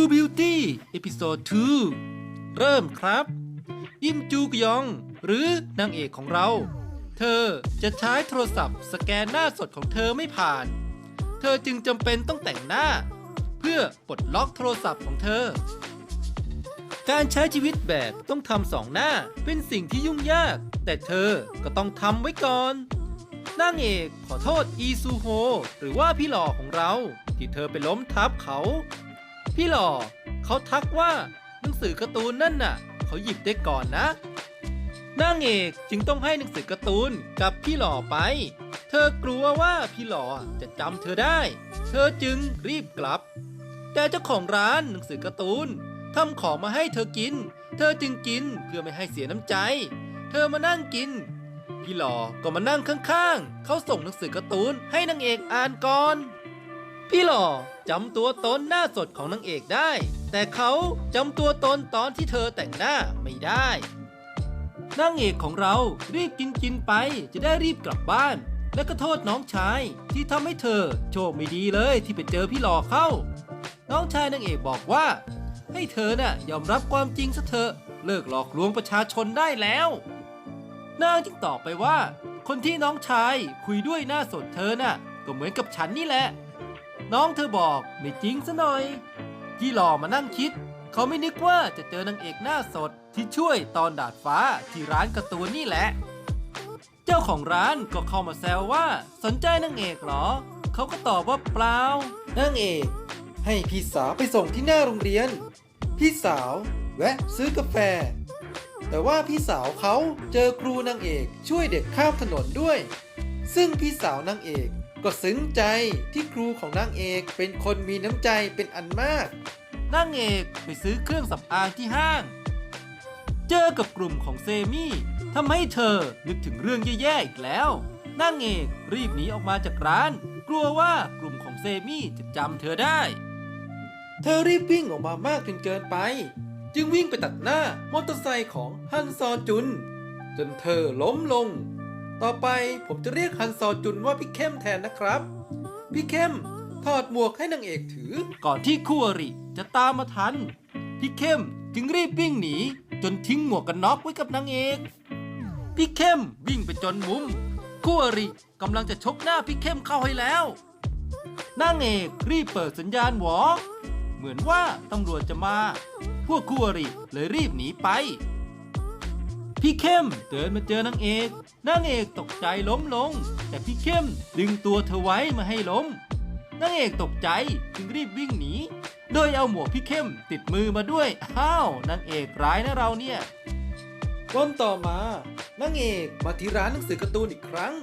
True Beauty เอพิโซด2เริ่มครับ ยิมจูกยอง หรือนางเอกของเรา เธอจะใช้โทรศัพท์ สแกนหน้าสดของเธอไม่ผ่าน เธอจึงจำเป็นต้องแต่งหน้า เพื่อปลดล็อกโทรศัพท์ของเธอ การใช้ชีวิตแบบต้องทำสองหน้าเป็นสิ่งที่ยุ่งยาก แต่เธอก็ต้องทำไว้ก่อนนางเอกขอโทษอีซูโฮหรือว่าพี่หล่อของเรา ที่เธอไปล้มทับเขา พี่หล่อเขาทักว่าหนังสือการ์ตูนนั่นน่ะ เขาหยิบได้ก่อนนะนางเอกจึงต้องให้หนังสือการ์ตูนกับพี่หล่อไป เธอกลัวว่าพี่หล่อจะจำเธอได้ เธอจึงรีบกลับ แต่เจ้าของร้านหนังสือการ์ตูนทำของมาให้เธอกิน เธอจึงกินเพื่อไม่ให้เสียน้ำใจ เธอมานั่งกิน พี่หล่อก็มานั่งข้างๆ เขาส่งหนังสือการ์ตูนให้นางเอกอ่านก่อน พี่หล่อจำตัวตนหน้าสดของนางเอกได้ แต่เขาจำตัวตนตอนที่เธอแต่งหน้าไม่ได้นางเอกของเรารีบกินกินไปจะได้รีบกลับบ้าน และก็โทษน้องชายที่ทำให้เธอโชคไม่ดีเลยที่ไปเจอพี่หล่อเข้า น้องชายนางเอกบอกว่า ให้เธอน่ะยอมรับความจริงซะเถอะเลิกหลอกลวงประชาชนได้แล้วนางจึงตอบไปว่า คนที่น้องชายคุยด้วยหน้าสดเธอน่ะ ก็เหมือนกับฉันนี่แหละ น้องเธอบอกไม่จริงซะหน่อยที่หล่อมานั่งคิด เขาไม่นึกว่าจะเจอนางเอกหน้าสดที่ช่วยตอนดาดฟ้าที่ร้านการ์ตูนนี่แหละ เจ้าของร้านก็เข้ามาแซวว่าสนใจนางเอกเหรอ เขาก็ตอบว่าเปล่านางเอก ให้พี่สาวไปส่งที่หน้าโรงเรียน พี่สาวแวะซื้อกาแฟ แต่ว่าพี่สาวเขาเจอครูนางเอกช่วยเด็กข้ามถนนด้วย ซึ่งพี่สาวนางเอก ก็ซึ้งใจที่ครูของนางเอกเป็นคนมีน้ำใจเป็นอันมาก นางเอกไปซื้อเครื่องสำอางที่ห้าง เจอกับกลุ่มของเซมี่ทำให้เธอนึกถึงเรื่องแย่ๆอีกแล้ว นางเอกรีบหนีออกมาจากร้าน กลัวว่ากลุ่มของเซมี่จะจำเธอได้ เธอรีบวิ่งออกมามากจนเกินไป จึงวิ่งไปตัดหน้ามอเตอร์ไซค์ของฮันซอจุน จนเธอล้มลง ต่อไปผมจะเรียกฮันซอจุนว่าพี่เข้มแทนนะครับ พี่เข้มถอดหมวกให้นางเอกถือ ก่อนที่คู่อริจะตามมาทัน พี่เข้มจึงรีบวิ่งหนี จนทิ้งหมวกกันน็อกไว้กับนางเอก พี่เข้มวิ่งไปจนมุม คู่อริกำลังจะชกหน้าพี่เข้มเข้าให้แล้วนางเอกรีบเปิดสัญญาณหวอ เหมือนว่าตำรวจจะมา พวกคู่อริเลยรีบหนีไป พี่เข้มเดินมาเจอนางเอกนางเอกตกใจล้มลง แต่พี่เข้มดึงตัวเธอไว้มาให้ล้มนางเอกตกใจจึงรีบวิ่งหนี โดยเอาหมวกพี่เข้มติดมือมาด้วยอ้าวนางเอกร้ายนะเราเนี่ยวันต่อมานางเอกมาที่ร้านหนังสือการ์ตูนอีกครั้ง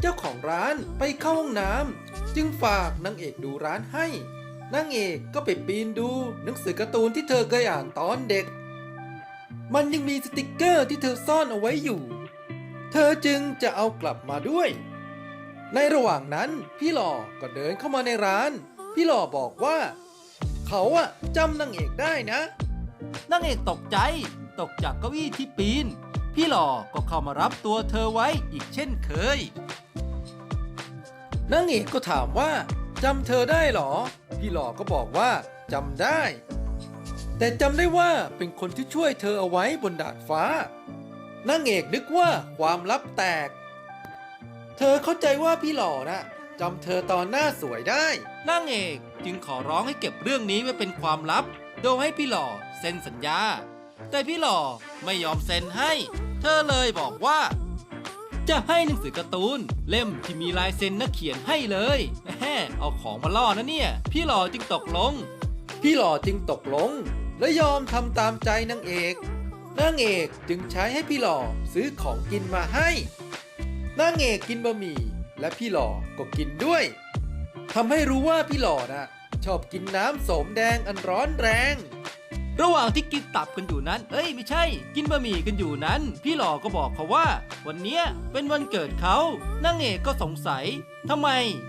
เจ้าของร้านไปเข้าห้องน้ำจึงฝากนางเอกดูร้านให้นางเอกก็ไปปีนดูหนังสือการ์ตูนที่เธอเคยอ่านตอนเด็ก มันยังมีสติกเกอร์ที่เธอซ่อนเอาไว้อยู่ เธอจึงจะเอากลับมาด้วย ในระหว่างนั้นพี่หล่อก็เดินเข้ามาในร้าน พี่หล่อบอกว่า เขาอะจำนางเอกได้นะ นางเอกตกใจ ตกจากเก้าอี้ที่ปีน พี่หล่อก็เข้ามารับตัวเธอไว้อีกเช่นเคย นางเอกก็ถามว่าจำเธอได้หรอ พี่หล่อก็บอกว่าจำได้ แต่จำได้ว่าเป็นคนที่ช่วยเธอเอาไว้บนดาดฟ้านางเอกนึกว่าความลับแตก เธอเข้าใจว่าพี่หล่อนะจำเธอตอนหน้าสวยได้นางเอกจึงขอร้องให้เก็บเรื่องนี้ไว้เป็นความลับ โดยให้พี่หล่อเซ็นสัญญา แต่พี่หล่อไม่ยอมเซ็นให้ เธอเลยบอกว่า จะให้หนังสือการ์ตูน เล่มที่มีลายเซ็นนักเขียนให้เลยแหมเอาของมาล่อนะเนี่ย พี่หล่อจึงตกลง พี่หล่อจึงตกลง และยอมทำตามใจนางเอกนางเอกจึงใช้ให้พี่หล่อซื้อของกินมาให้นางเอกกินบะหมี่และพี่หล่อก็กินด้วยทำให้รู้ว่าพี่หล่อนะชอบกินน้ำโสมแดงอันร้อนแรง ระหว่างที่กินตับกันอยู่นั้น เอ้ยไม่ใช่ กินบะหมี่กันอยู่นั้น พี่หล่อก็บอกเขาว่า วันเนี้ยเป็นวันเกิดเขานางเอกก็สงสัยทำไม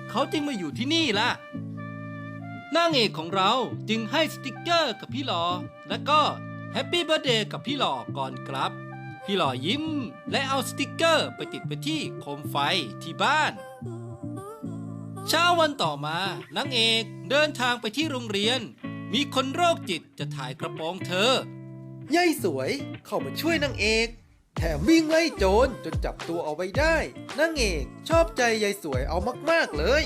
เขาจึงมาอยู่ที่นี่ล่ะ นางเอกของเราจึงให้สติกเกอร์กับพี่หลอ และก็แฮปปี้เบ t ร์เดย์กับพี่หลอก่อนครับ พี่หลอยิ้ม และเอาสติกเกอร์ไปติดไปที่โคมไฟที่บ้าน เช้าวันต่อมานางเอกเดินทางไปที่โรงเรียน มีคนโรคจิตจะถ่ายกระโปรงเธอยายสวยเข้ามาช่วยนางเอก แถมวิ่งไล่โจรจนจับตัวเอาไว้ได้นางเอกชอบใจยายสวยเอามากๆเลย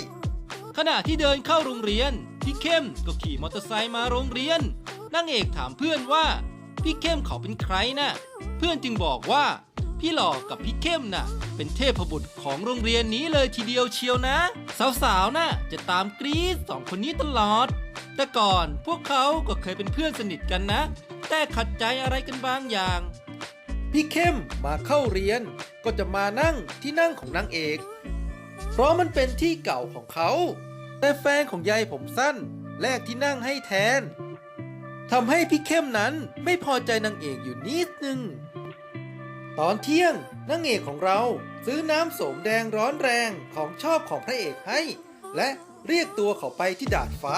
ขณะที่เดินเข้าโรงเรียน พี่เข้มก็ขี่มอเตอร์ไซค์มาโรงเรียนนางเอกถามเพื่อนว่า พี่เข้มเขาเป็นใครนะ่ะ เพื่อนจึงบอกว่า พี่หล่อกับพี่เข้มน่ะ เป็นเทพบุตรของโรงเรียนนี้เลยทีเดียวเชียวนะ สาวๆน่ะจะตามกรี๊ดสองคนนี้ตลอด แต่ก่อนพวกเขาก็เคยเป็นเพื่อนสนิทกันนะ แต่ขัดใจอะไรกันบางอย่าง พี่เข้มมาเข้าเรียนก็จะมานั่งที่นั่งของนางเอก เพราะมันเป็นที่เก่าของเขา แต่แฟนของยายผมสั้น แลกที่นั่งให้แทนทำให้พี่เข้มนั้นไม่พอใจนางเอกอยู่นิดนึง ตอนเที่ยงนางเอกของเราซื้อน้ำสมแดงร้อนแรงของชอบของพระเอกให้ และเรียกตัวเขาไปที่ดาดฟ้า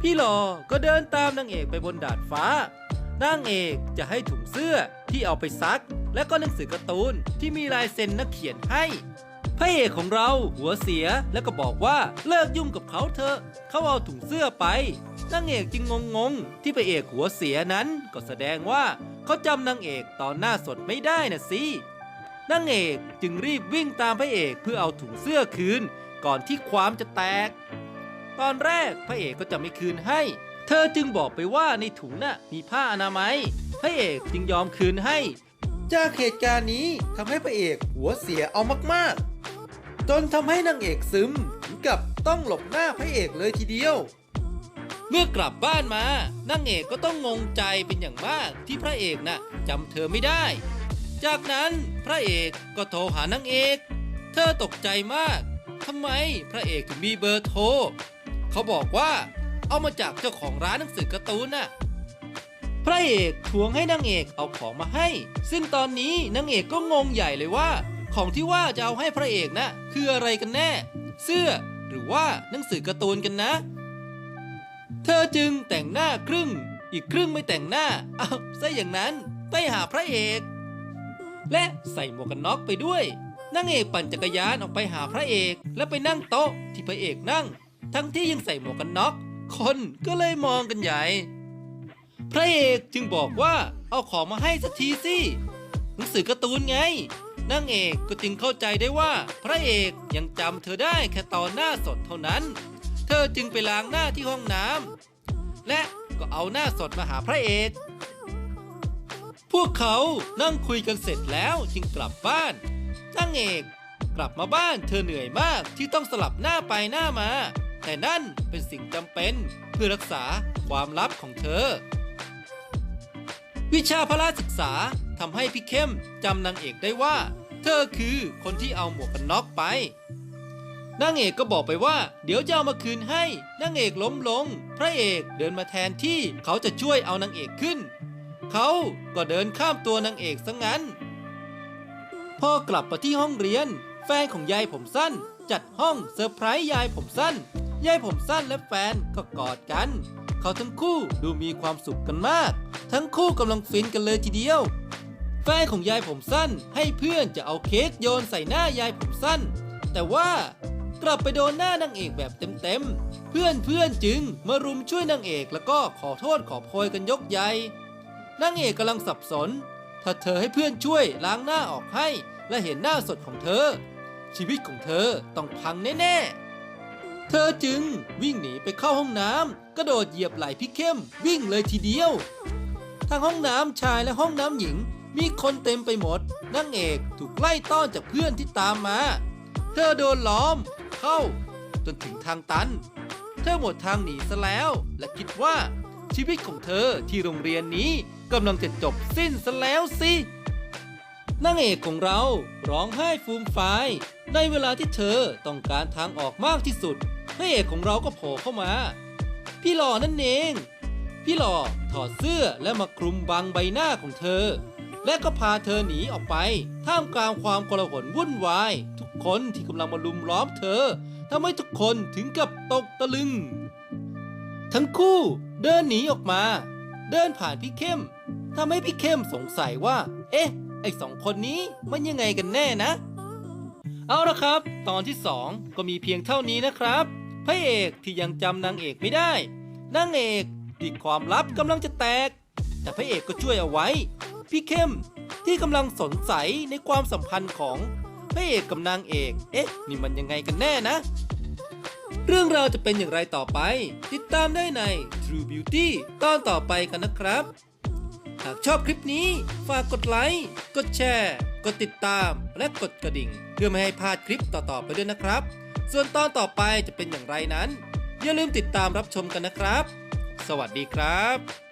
พี่หลอก็เดินตามนางเอกไปบนดาดฟ้านางเอกจะให้ถุงเสื้อที่เอาไปซัก และก็หนังสือการ์ตูนที่มีลายเซ็นนักเขียนให้ พระเอกของเราหัวเสียแล้วก็บอกว่าเลิกยุ่งกับเขาเถอะ เขาเอาถุงเสื้อไปนางเอกจึงงงๆ ที่พระเอกหัวเสียนั้นก็แสดงว่าเขาจำนางเอกตอนหน้าสดไม่ได้นะสินางเอกจึงรีบวิ่งตามพระเอกเพื่อเอาถุงเสื้อคืน ก่อนที่ความจะแตก ตอนแรกพระเอกก็จะไม่คืนให้ เธอจึงบอกไปว่าในถุงน่ะมีผ้าอนามัย พระเอกจึงยอมคืนให้ จากเหตุการณ์นี้ทำให้พระเอกหัวเสียเอามากๆ จนทำให้นางเอกซึมถึงกับต้องหลบหน้าพระเอกเลยทีเดียว เมื่อกลับบ้านมานางเอกก็ต้องงงใจเป็นอย่างมากที่พระเอกน่ะจำเธอไม่ได้ จากนั้นพระเอกก็โทรหานางเอก เธอตกใจมากทำไมพระเอกถึงมีเบอร์โทรเขาบอกว่าเอามาจากเจ้าของร้านหนังสือการ์ตูนน่ะพระเอกทวงให้นางเอกเอาของมาให้ ซึ่งตอนนี้นางเอกก็งงใหญ่เลยว่า ของที่ว่าจะเอาให้พระเอกนะ คืออะไรกันแน่ เสื้อหรือว่าหนังสือการ์ตูนกันนะ เธอจึงแต่งหน้าครึ่ง อีกครึ่งไม่แต่งหน้าเอาซะอย่างนั้นไปหาพระเอก และใส่หมวกกันน็อกไปด้วยนางเอกปั่นจักรยานออกไปหาพระเอก และไปนั่งโต๊ะที่พระเอกนั่ง ทั้งที่ยังใส่หมวกกันน็อกคนก็เลยมองกันใหญ่ พระเอกจึงบอกว่าเอาของมาให้สักทีสิหนังสือการ์ตูนไง นางเอกก็จึงเข้าใจได้ว่า พระเอกยังจำเธอได้แค่ตอนหน้าสดเท่านั้น เธอจึงไปล้างหน้าที่ห้องน้ำและก็เอาหน้าสดมาหาพระเอก พวกเขานั่งคุยกันเสร็จแล้วจึงกลับบ้านนางเอกกลับมาบ้านเธอเหนื่อยมากที่ต้องสลับหน้าไปหน้ามา แต่นั่นเป็นสิ่งจำเป็นเพื่อรักษาความลับของเธอ วิชาพละศึกษาทำให้พี่เข้มจำนางเอกได้ว่า เธอคือคนที่เอาหมวกกันน็อกไปนางเอกก็บอกไปว่า เดี๋ยวจะเอามาคืนให้นางเอกล้มลง พระเอกเดินมาแทนที่เขาจะช่วยเอานางเอกขึ้น เขาก็เดินข้ามตัวนางเอกซะงั้น พอกลับมาที่ห้องเรียน แฟนของยายผมสั้น จัดห้องเซอร์ไพรส์ยายผมสั้น ยายผมสั้นและแฟนก็กอดกัน เขาทั้งคู่ดูมีความสุขกันมาก ทั้งคู่กำลังฟินกันเลยทีเดียว แฟนของยายผมสั้น ให้เพื่อนจะเอาเค้กโยนใส่หน้ายายผมสั้น แต่ว่ากลับไปโดนหน้านางเอกแบบเต็มๆเพื่อนเพื่อนๆจึงมารุมช่วยนางเอกแล้วก็ขอโทษขอโพยกันยกใหญ่นางเอกกำลังสับสน ถ้าเธอให้เพื่อนช่วยล้างหน้าออกให้ และเห็นหน้าสดของเธอ ชีวิตของเธอต้องพังแน่ๆ เธอจึงวิ่งหนีไปเข้าห้องน้ำกระโดดเหยียบไหล่พี่เข้ม วิ่งเลยทีเดียวทางห้องน้ำชายและห้องน้ำหญิง มีคนเต็มไปหมดนางเอกถูกไล่ต้อนจากเพื่อนที่ตามมา เธอโดนล้อม เข้า จนถึงทางตัน เธอหมดทางหนีซะแล้ว และคิดว่าชีวิตของเธอที่โรงเรียนนี้กำลังจะจบสิ้นซะแล้วสินางเอกของเราร้องไห้ฟูมฟายในเวลาที่เธอต้องการทางออกมากที่สุดพระเอกของเราก็โผล่เข้ามา พี่หล่อนั่นเอง พี่หล่อถอดเสื้อและมาคลุมบังใบหน้าของเธอ และก็พาเธอหนีออกไป ท่ามกลางความโกลาหลวุ่นวาย ทุกคนที่กำลังมาลุมล้อมเธอทำให้ทุกคนถึงกับตกตะลึง ทั้งคู่เดินหนีออกมา เดินผ่านพี่เข้มทำให้พี่เข้มสงสัยว่า เอ๊ะ ไอสองคนนี้มันยังไงกันแน่นะ เอาละครับ ตอนที่สองก็มีเพียงเท่านี้นะครับพระเอกที่ยังจำนางเอกไม่ได้นางเอกที่ความลับกำลังจะแตก แต่พระเอกก็ช่วยเอาไว้ พี่เข้มที่กำลังสงสัยในความสัมพันธ์ของพระเอกกับนางเอก เอ๊ะ นี่มันยังไงกันแน่นะ เรื่องราวจะเป็นอย่างไรต่อไป ติดตามได้ใน True Beauty ตอนต่อไปกันนะครับ หากชอบคลิปนี้ ฝากกดไลค์ กดแชร์ กดติดตาม และกดกระดิ่ง เพื่อไม่ให้พลาดคลิปต่อๆไปด้วยนะครับ ส่วนตอนต่อไปจะเป็นอย่างไรนั้น อย่าลืมติดตามรับชมกันนะครับ สวัสดีครับ